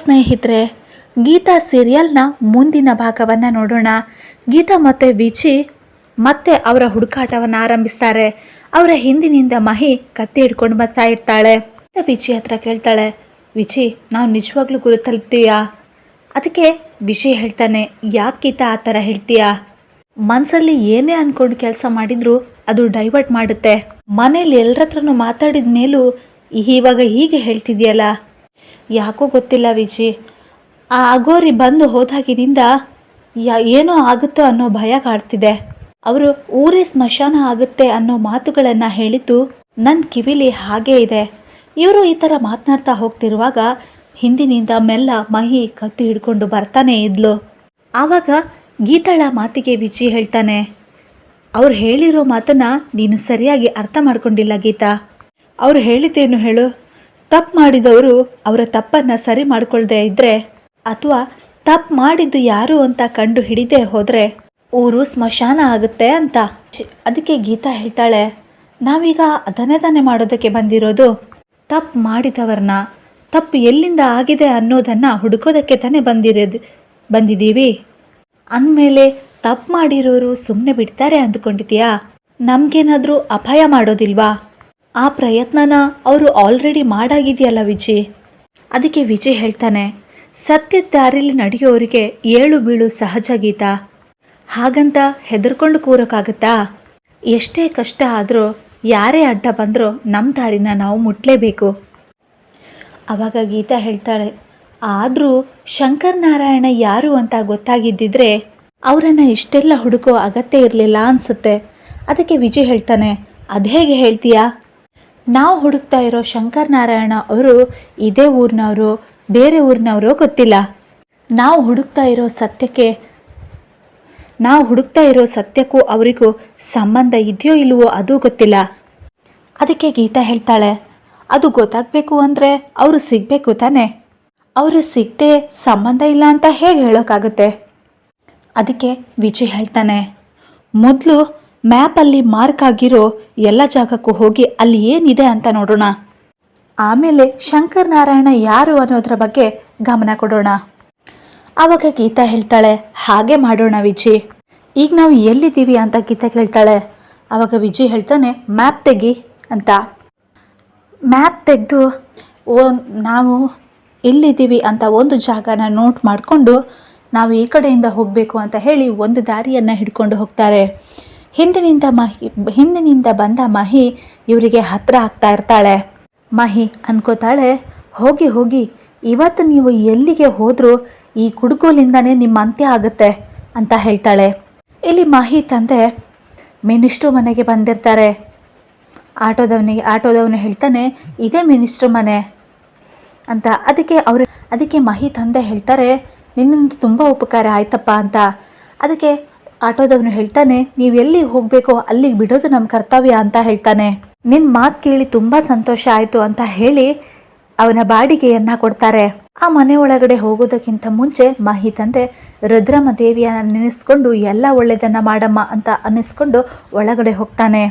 ಸ್ನೇಹಿತರೆ ಗೀತಾ ಸೀರಿಯಲ್ನ ಮುಂದಿನ ಭಾಗವನ್ನು ನೋಡೋಣ. ಗೀತಾ ಮತ್ತು ವಿಚಿ ಮತ್ತೆ ಅವರ ಹುಡುಕಾಟವನ್ನು ಆರಂಭಿಸ್ತಾರೆ. ಅವರ ಹಿಂದಿನಿಂದ ಮಹಿ ಕತ್ತಿ ಹಿಡ್ಕೊಂಡು ಬರ್ತಾ ಇರ್ತಾಳೆ. ವಿಚಿ ಹತ್ರ ಕೇಳ್ತಾಳೆ ವಿಚಿ ನಾವು ನಿಜವಾಗ್ಲೂ ಗುರು ತಲುಪ್ತೀಯಾ? ಅದಕ್ಕೆ ವಿಷಯ ಹೇಳ್ತಾನೆ, ಯಾಕೆ ಗೀತಾ ಆ ಥರ ಹೇಳ್ತೀಯಾ? ಮನಸ್ಸಲ್ಲಿ ಏನೇ ಅಂದ್ಕೊಂಡು ಕೆಲಸ ಮಾಡಿದ್ರು ಅದು ಡೈವರ್ಟ್ ಮಾಡುತ್ತೆ. ಮನೇಲಿ ಎಲ್ಲರ ಹತ್ರನೂ ಮಾತಾಡಿದ ಮೇಲೂ ಇವಾಗ ಹೀಗೆ ಹೇಳ್ತಿದ್ಯಲ್ಲ? ಯಾಕೋ ಗೊತ್ತಿಲ್ಲ ವಿಜಿ. ಆ ಅಗೋರಿ ಬಂದು ಹೋದಾಗಿನಿಂದ ಯಾ ಏನೋ ಆಗುತ್ತೋ ಅನ್ನೋ ಭಯ ಕಾಡ್ತಿದೆ. ಅವರು ಊರೇ ಸ್ಮಶಾನ ಆಗುತ್ತೆ ಅನ್ನೋ ಮಾತುಗಳನ್ನು ಹೇಳಿದ್ದು ನನ್ನ ಕಿವಿಲಿ ಹಾಗೇ ಇದೆ. ಇವರು ಈ ಥರ ಮಾತನಾಡ್ತಾ ಹೋಗ್ತಿರುವಾಗ ಹಿಂದಿನಿಂದ ಮೆಲ್ಲ ಮಹಿ ಕತ್ತಿ ಹಿಡ್ಕೊಂಡು ಬರ್ತಾನೆ ಇದ್ಲು. ಆವಾಗ ಗೀತಾಳ ಮಾತಿಗೆ ವಿಜಿ ಹೇಳ್ತಾನೆ, ಅವ್ರು ಹೇಳಿರೋ ಮಾತನ್ನ ನೀನು ಸರಿಯಾಗಿ ಅರ್ಥ ಮಾಡ್ಕೊಂಡಿಲ್ಲ ಗೀತಾ. ಅವ್ರು ಹೇಳಿದ್ದೇನು ಹೇಳು? ತಪ್ಪು ಮಾಡಿದವರು ಅವರ ತಪ್ಪನ್ನು ಸರಿ ಮಾಡಿಕೊಳ್ಳದೆ ಇದ್ದರೆ ಅಥವಾ ತಪ್ಪು ಮಾಡಿದ್ದು ಯಾರು ಅಂತ ಕಂಡು ಹಿಡಿದೆ ಹೋದರೆ ಊರು ಸ್ಮಶಾನ ಆಗುತ್ತೆ ಅಂತ. ಅದಕ್ಕೆ ಗೀತಾ ಹೇಳ್ತಾಳೆ, ನಾವೀಗ ಅದನ್ನೇ ತಾನೇ ಮಾಡೋದಕ್ಕೆ ಬಂದಿರೋದು. ತಪ್ಪು ಮಾಡಿದವ್ರನ್ನ ತಪ್ಪು ಎಲ್ಲಿಂದ ಆಗಿದೆ ಅನ್ನೋದನ್ನು ಹುಡುಕೋದಕ್ಕೆ ತಾನೇ ಬಂದಿರೋದು, ಬಂದಿದ್ದೀವಿ. ಅಂದಮೇಲೆ ತಪ್ಪು ಮಾಡಿರೋರು ಸುಮ್ಮನೆ ಬಿಡ್ತಾರೆ ಅಂದ್ಕೊಂಡಿದ್ದೀಯಾ? ನಮಗೇನಾದರೂ ಅಪಾಯ ಮಾಡೋದಿಲ್ವಾ? ಆ ಪ್ರಯತ್ನನ ಅವರು ಆಲ್ರೆಡಿ ಮಾಡಾಗಿದೆಯಲ್ಲ ವಿಜಯ್ ಅದಕ್ಕೆ ವಿಜಯ್ ಹೇಳ್ತಾನೆ, ಸತ್ಯದ ದಾರಿಲಿ ನಡೆಯೋರಿಗೆ ಏಳು ಬೀಳು ಸಹಜ ಗೀತ. ಹಾಗಂತ ಹೆದರ್ಕೊಂಡು ಕೂರೋಕ್ಕಾಗತ್ತಾ ಎಷ್ಟೇ ಕಷ್ಟ ಆದರೂ ಯಾರೇ ಅಡ್ಡ ಬಂದರೂ ನಮ್ಮ ದಾರಿನ ನಾವು ಮುಟ್ಲೇಬೇಕು. ಆವಾಗ ಗೀತಾ ಹೇಳ್ತಾಳೆ, ಆದರೂ ಶಂಕರ್ ನಾರಾಯಣ ಯಾರು ಅಂತ ಗೊತ್ತಾಗಿದ್ದಿದ್ರೆ ಅವರನ್ನು ಇಷ್ಟೆಲ್ಲ ಹುಡುಕೋ ಅಗತ್ಯ ಇರಲಿಲ್ಲ ಅನಿಸುತ್ತೆ. ಅದಕ್ಕೆ ವಿಜಯ್ ಹೇಳ್ತಾನೆ, ಅದು ಹೇಗೆ ಹೇಳ್ತೀಯಾ? ನಾವು ಹುಡುಕ್ತಾ ಇರೋ ಶಂಕರ್ ನಾರಾಯಣ ಅವರು ಇದೇ ಊರಿನವರು, ಬೇರೆ ಊರಿನವರು ಗೊತ್ತಿಲ್ಲ. ನಾವು ಹುಡುಕ್ತಾ ಇರೋ ಸತ್ಯಕ್ಕೆ, ನಾವು ಹುಡುಕ್ತಾ ಇರೋ ಸತ್ಯಕ್ಕೂ ಅವರಿಗೂ ಸಂಬಂಧ ಇದೆಯೋ ಇಲ್ಲವೋ ಅದು ಗೊತ್ತಿಲ್ಲ. ಅದಕ್ಕೆ ಗೀತಾ ಹೇಳ್ತಾಳೆ, ಅದು ಗೊತ್ತಾಗಬೇಕು ಅಂದರೆ ಅವರು ಸಿಗಬೇಕು ತಾನೆ. ಅವರು ಸಿಗದೆ ಸಂಬಂಧ ಇಲ್ಲ ಅಂತ ಹೇಗೆ ಹೇಳೋಕ್ಕಾಗುತ್ತೆ? ಅದಕ್ಕೆ ವಿಜಯ್ ಹೇಳ್ತಾನೆ, ಮೊದಲು ಮ್ಯಾಪಲ್ಲಿ ಮಾರ್ಕ್ ಆಗಿರೋ ಎಲ್ಲ ಜಾಗಕ್ಕೂ ಹೋಗಿ ಅಲ್ಲಿ ಏನಿದೆ ಅಂತ ನೋಡೋಣ. ಆಮೇಲೆ ಶಂಕರ್ ನಾರಾಯಣ ಯಾರು ಅನ್ನೋದ್ರ ಬಗ್ಗೆ ಗಮನ ಕೊಡೋಣ. ಆವಾಗ ಗೀತಾ ಹೇಳ್ತಾಳೆ, ಹಾಗೆ ಮಾಡೋಣ ವಿಜಿ. ಈಗ ನಾವು ಎಲ್ಲಿದ್ದೀವಿ ಅಂತ ಗೀತಾ ಕೇಳ್ತಾಳೆ. ಆವಾಗ ವಿಜಿ ಹೇಳ್ತಾನೆ, ಮ್ಯಾಪ್ ತೆಗಿ ಅಂತ. ಮ್ಯಾಪ್ ತೆಗೆದು ನಾವು ಎಲ್ಲಿದ್ದೀವಿ ಅಂತ ಒಂದು ಜಾಗನ ನೋಟ್ ಮಾಡಿಕೊಂಡು ನಾವು ಈ ಕಡೆಯಿಂದ ಹೋಗಬೇಕು ಅಂತ ಹೇಳಿ ಒಂದು ದಾರಿಯನ್ನು ಹಿಡ್ಕೊಂಡು ಹೋಗ್ತಾರೆ. ಹಿಂದಿನಿಂದ ಮಹಿ, ಹಿಂದಿನಿಂದ ಬಂದ ಮಹಿ ಇವರಿಗೆ ಹತ್ರ ಆಗ್ತಾ ಇರ್ತಾಳೆ. ಮಹಿ ಅನ್ಕೋತಾಳೆ, ಹೋಗಿ ಹೋಗಿ, ಇವತ್ತು ನೀವು ಎಲ್ಲಿಗೆ ಹೋದರೂ ಈ ಕುಡುಕೋಲಿಂದನೇ ನಿಮ್ಮ ಅಂತ್ಯ ಆಗುತ್ತೆ ಅಂತ ಹೇಳ್ತಾಳೆ. ಇಲ್ಲಿ ಮಹಿ ತಂದೆ ಮಿನಿಸ್ಟ್ರು ಮನೆಗೆ ಬಂದಿರ್ತಾರೆ. ಆಟೋದವನಿಗೆ, ಆಟೋದವನು ಹೇಳ್ತಾನೆ, ಇದೇ ಮಿನಿಸ್ಟ್ರು ಮನೆ ಅಂತ. ಅದಕ್ಕೆ ಅವರು, ಅದಕ್ಕೆ ಮಹಿ ತಂದೆ ಹೇಳ್ತಾರೆ ನಿನ್ನಿಂದ ತುಂಬ ಉಪಕಾರ ಆಯ್ತಪ್ಪ ಅಂತ. ಅದಕ್ಕೆ ಆಟೋದವನು ಹೇಳ್ತಾನೆ, ನೀವು ಎಲ್ಲಿಗೆ ಹೋಗ್ಬೇಕೋ ಅಲ್ಲಿಗೆ ಬಿಡೋದು ನಮ್ಮ ಕರ್ತವ್ಯ ಅಂತ ಹೇಳ್ತಾನೆ. ನಿನ್ನ ಮಾತು ಕೇಳಿ ತುಂಬ ಸಂತೋಷ ಆಯಿತು ಅಂತ ಹೇಳಿ ಅವನ ಬಾಡಿಗೆಯನ್ನ ಕೊಡ್ತಾರೆ. ಆ ಮನೆ ಒಳಗಡೆ ಹೋಗೋದಕ್ಕಿಂತ ಮುಂಚೆ ಮಹಿ ತಂದೆ, ರುದ್ರಮ್ಮ ದೇವಿಯನ್ನ ನೆನೆಸ್ಕೊಂಡು ಎಲ್ಲ ಒಳ್ಳೆಯದನ್ನ ಮಾಡಮ್ಮ ಅಂತ ಅನ್ನಿಸ್ಕೊಂಡು ಒಳಗಡೆ ಹೋಗ್ತಾನೆ.